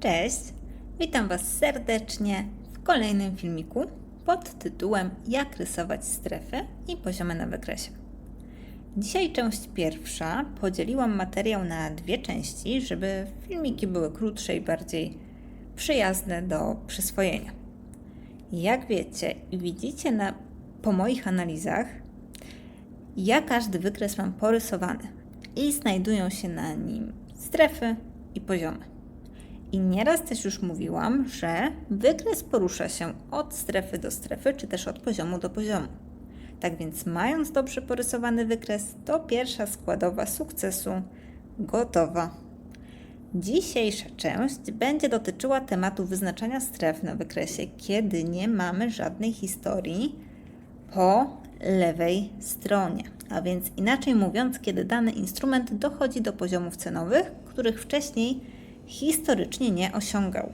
Cześć, witam Was serdecznie w kolejnym filmiku pod tytułem Jak rysować strefy i poziomy na wykresie. Dzisiaj część pierwsza podzieliłam materiał na dwie części, żeby filmiki były krótsze i bardziej przyjazne do przyswojenia. Jak wiecie i widzicie na, po moich analizach, ja każdy wykres mam porysowany i znajdują się na nim strefy i poziomy. I nieraz też już mówiłam, że wykres porusza się od strefy do strefy, czy też od poziomu do poziomu. Tak więc, mając dobrze porysowany wykres, to pierwsza składowa sukcesu gotowa. Dzisiejsza część będzie dotyczyła tematu wyznaczania stref na wykresie, kiedy nie mamy żadnej historii po lewej stronie. A więc inaczej mówiąc, kiedy dany instrument dochodzi do poziomów cenowych, których wcześniej historycznie nie osiągał.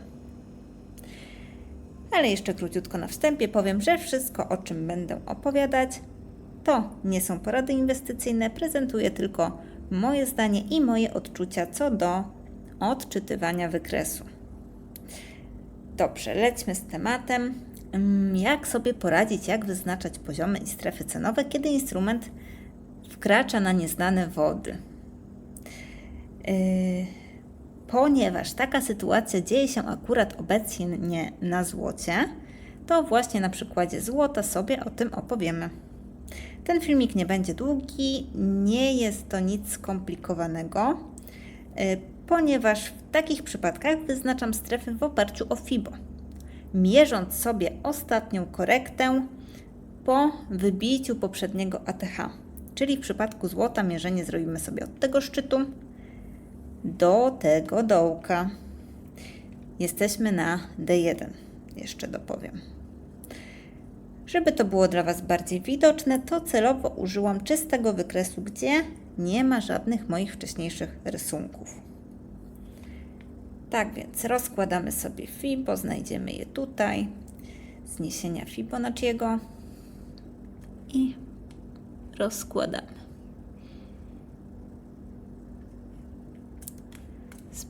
Ale jeszcze króciutko na wstępie powiem, że wszystko, o czym będę opowiadać, to nie są porady inwestycyjne, prezentuję tylko moje zdanie i moje odczucia co do odczytywania wykresu. Dobrze, lećmy z tematem. Mm, Jak sobie poradzić, jak wyznaczać poziomy i strefy cenowe, kiedy instrument wkracza na nieznane wody? Yy, ponieważ taka sytuacja dzieje się akurat obecnie na złocie, to właśnie na przykładzie złota sobie o tym opowiemy. Ten filmik nie będzie długi, nie jest to nic skomplikowanego, yy, ponieważ w takich przypadkach wyznaczam strefy w oparciu o FIBO, mierząc sobie ostatnią korektę po wybiciu poprzedniego ATH. Czyli w przypadku złota mierzenie zrobimy sobie od tego szczytu do tego dołka. Jesteśmy na D1, jeszcze dopowiem. Żeby to było dla Was bardziej widoczne, to celowo użyłam czystego wykresu, gdzie nie ma żadnych moich wcześniejszych rysunków. Tak więc rozkładamy sobie Fibo, znajdziemy je tutaj, zniesienia Fibonacciego i rozkładamy.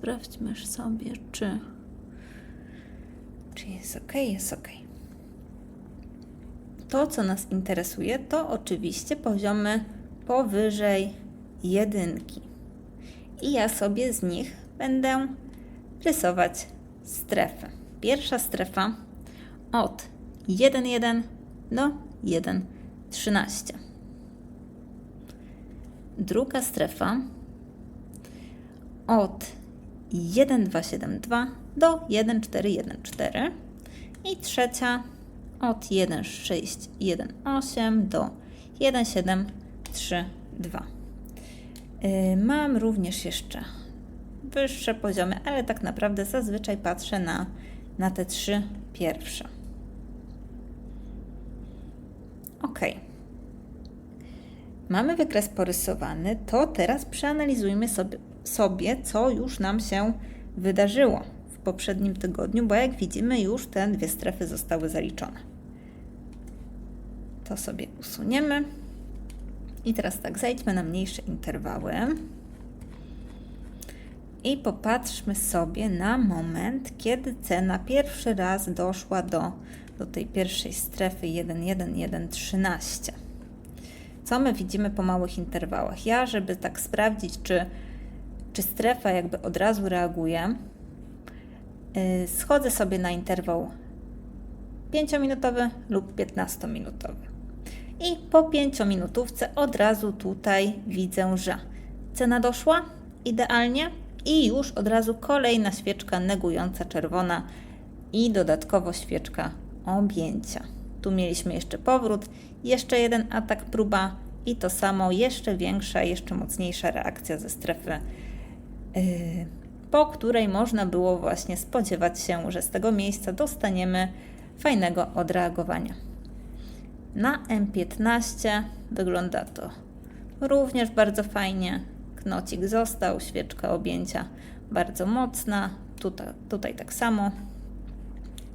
Sprawdźmy sobie, czy, czy jest ok, jest ok. To, co nas interesuje, to oczywiście poziomy powyżej jedynki. I ja sobie z nich będę rysować strefy. Pierwsza strefa od 1,1 do 1,13. Druga strefa od 1,272 do 1,414 i trzecia od 1,618 do 1,732. Yy, mam również jeszcze wyższe poziomy, ale tak naprawdę zazwyczaj patrzę na, na te trzy pierwsze. Ok. Mamy wykres porysowany, to teraz przeanalizujmy sobie, sobie, co już nam się wydarzyło w poprzednim tygodniu, bo jak widzimy, już te dwie strefy zostały zaliczone. To sobie usuniemy. I teraz tak, zejdźmy na mniejsze interwały. I popatrzmy sobie na moment, kiedy cena pierwszy raz doszła do, do tej pierwszej strefy 1,1113. Co my widzimy po małych interwałach? Ja, żeby tak sprawdzić, czy, czy strefa jakby od razu reaguje, yy, schodzę sobie na interwał 5-minutowy lub 15-minutowy. I po 5-minutówce od razu tutaj widzę, że cena doszła idealnie i już od razu kolejna świeczka negująca czerwona i dodatkowo świeczka objęcia. Tu mieliśmy jeszcze powrót, jeszcze jeden atak, próba i to samo, jeszcze większa, jeszcze mocniejsza reakcja ze strefy, po której można było właśnie spodziewać się, że z tego miejsca dostaniemy fajnego odreagowania. Na M15 wygląda to również bardzo fajnie. Knocik został, świeczka objęcia bardzo mocna, tutaj, tutaj tak samo.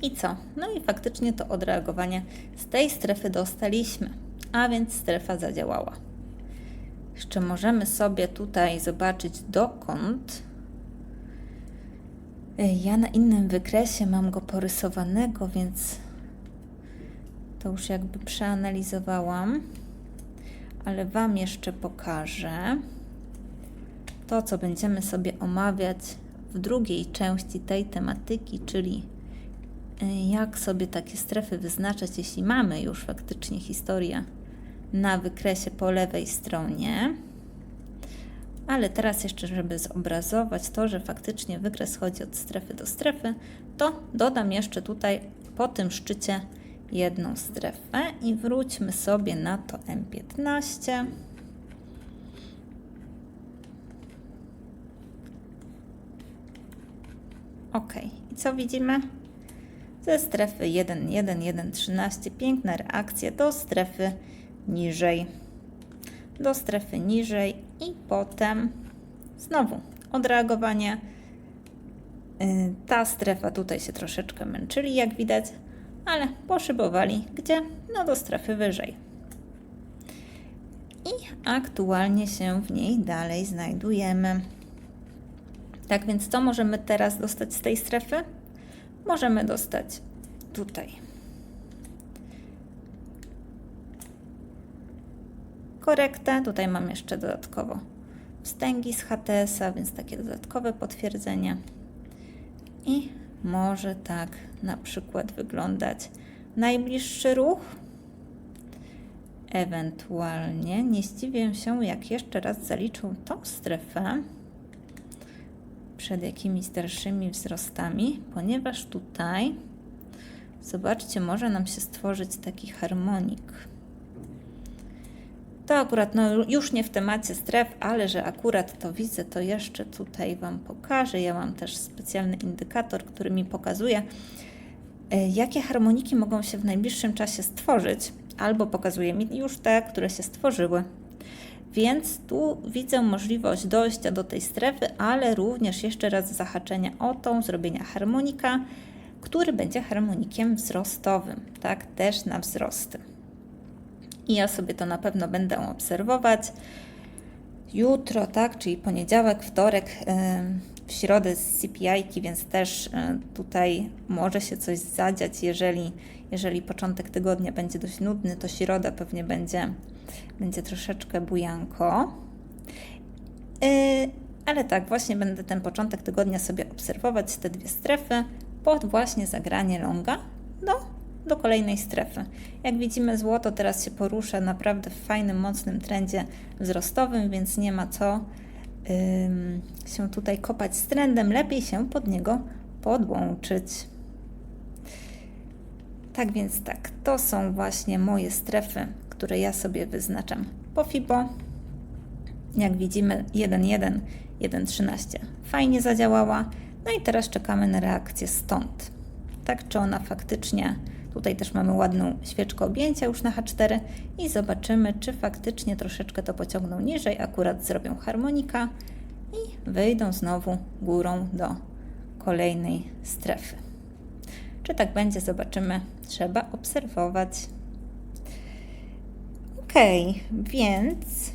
I co? No i faktycznie to odreagowanie z tej strefy dostaliśmy, a więc strefa zadziałała. Jeszcze możemy sobie tutaj zobaczyć dokąd. Y, Ja na innym wykresie mam go porysowanego, więc to już jakby przeanalizowałam, ale Wam jeszcze pokażę to, co będziemy sobie omawiać w drugiej części tej tematyki, czyli y, jak sobie takie strefy wyznaczać, jeśli mamy już faktycznie historię na wykresie po lewej stronie. Ale teraz jeszcze, żeby zobrazować to, że faktycznie wykres chodzi od strefy do strefy, to dodam jeszcze tutaj po tym szczycie jedną strefę i wróćmy sobie na to M15. Ok, i co widzimy? Ze strefy 1, 1, 1, 13 piękna reakcja do strefy niżej. Do strefy niżej i potem znowu odreagowanie. Y, Ta strefa tutaj się troszeczkę męczyli, jak widać, ale poszybowali gdzie? No do strefy wyżej. I aktualnie się w niej dalej znajdujemy. Tak więc co możemy teraz dostać z tej strefy? Możemy dostać tutaj. Korektę, tutaj mam jeszcze dodatkowo wstęgi z HTS-a, więc takie dodatkowe potwierdzenie. I może tak na przykład wyglądać najbliższy ruch. Ewentualnie nie zdziwię się, jak jeszcze raz zaliczą tą strefę przed jakimiś dalszymi wzrostami, ponieważ tutaj, zobaczcie, może nam się stworzyć taki harmonik. To akurat no, już nie w temacie stref, ale że akurat to widzę, to jeszcze tutaj Wam pokażę. Ja mam też specjalny indykator, który mi pokazuje, e, jakie harmoniki mogą się w najbliższym czasie stworzyć, albo pokazuje mi już te, które się stworzyły. Więc tu widzę możliwość dojścia do tej strefy, ale również jeszcze raz zahaczenia o tą, zrobienia harmonika, który będzie harmonikiem wzrostowym, tak, też na wzrosty. I ja sobie to na pewno będę obserwować. Jutro, tak, czyli poniedziałek, wtorek, w środę z CPI, więc też e, tutaj może się coś zadziać, jeżeli, jeżeli początek tygodnia będzie dość nudny, to środa pewnie będzie, będzie troszeczkę bujanko. Yy, ale tak, właśnie będę ten początek tygodnia sobie obserwować, te dwie strefy, pod właśnie zagranie longa do, do kolejnej strefy. Jak widzimy, złoto teraz się porusza naprawdę w fajnym, mocnym trendzie wzrostowym, więc nie ma co się tutaj kopać z trendem, lepiej się pod niego podłączyć. Tak więc tak, to są właśnie moje strefy, które ja sobie wyznaczam po FIBO. Jak widzimy 1.1, 1.13 fajnie zadziałała. No i teraz czekamy na reakcję stąd. Tak, czy ona faktycznie, tutaj też mamy ładną świeczkę objęcia już na H4 i zobaczymy, czy faktycznie troszeczkę to pociągną niżej, akurat zrobią harmonika i wyjdą znowu górą do kolejnej strefy. Czy tak będzie, zobaczymy. Trzeba obserwować. Ok, więc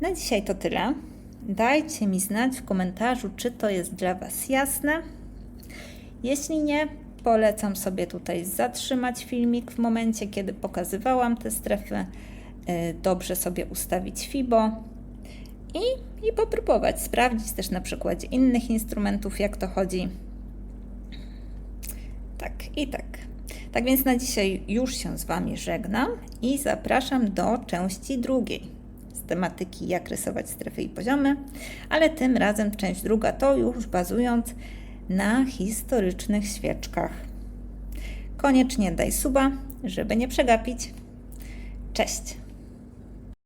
na dzisiaj to tyle. Dajcie mi znać w komentarzu, czy to jest dla Was jasne. Jeśli nie, polecam sobie tutaj zatrzymać filmik w momencie, kiedy pokazywałam te strefy. y, Dobrze sobie ustawić FIBO i, i popróbować sprawdzić też na przykładzie innych instrumentów, jak to chodzi. Tak i tak. Tak więc na dzisiaj już się z Wami żegnam i zapraszam do części drugiej z tematyki jak rysować strefy i poziomy, ale tym razem część druga to już bazując na historycznych świeczkach. Koniecznie daj suba, żeby nie przegapić. Cześć!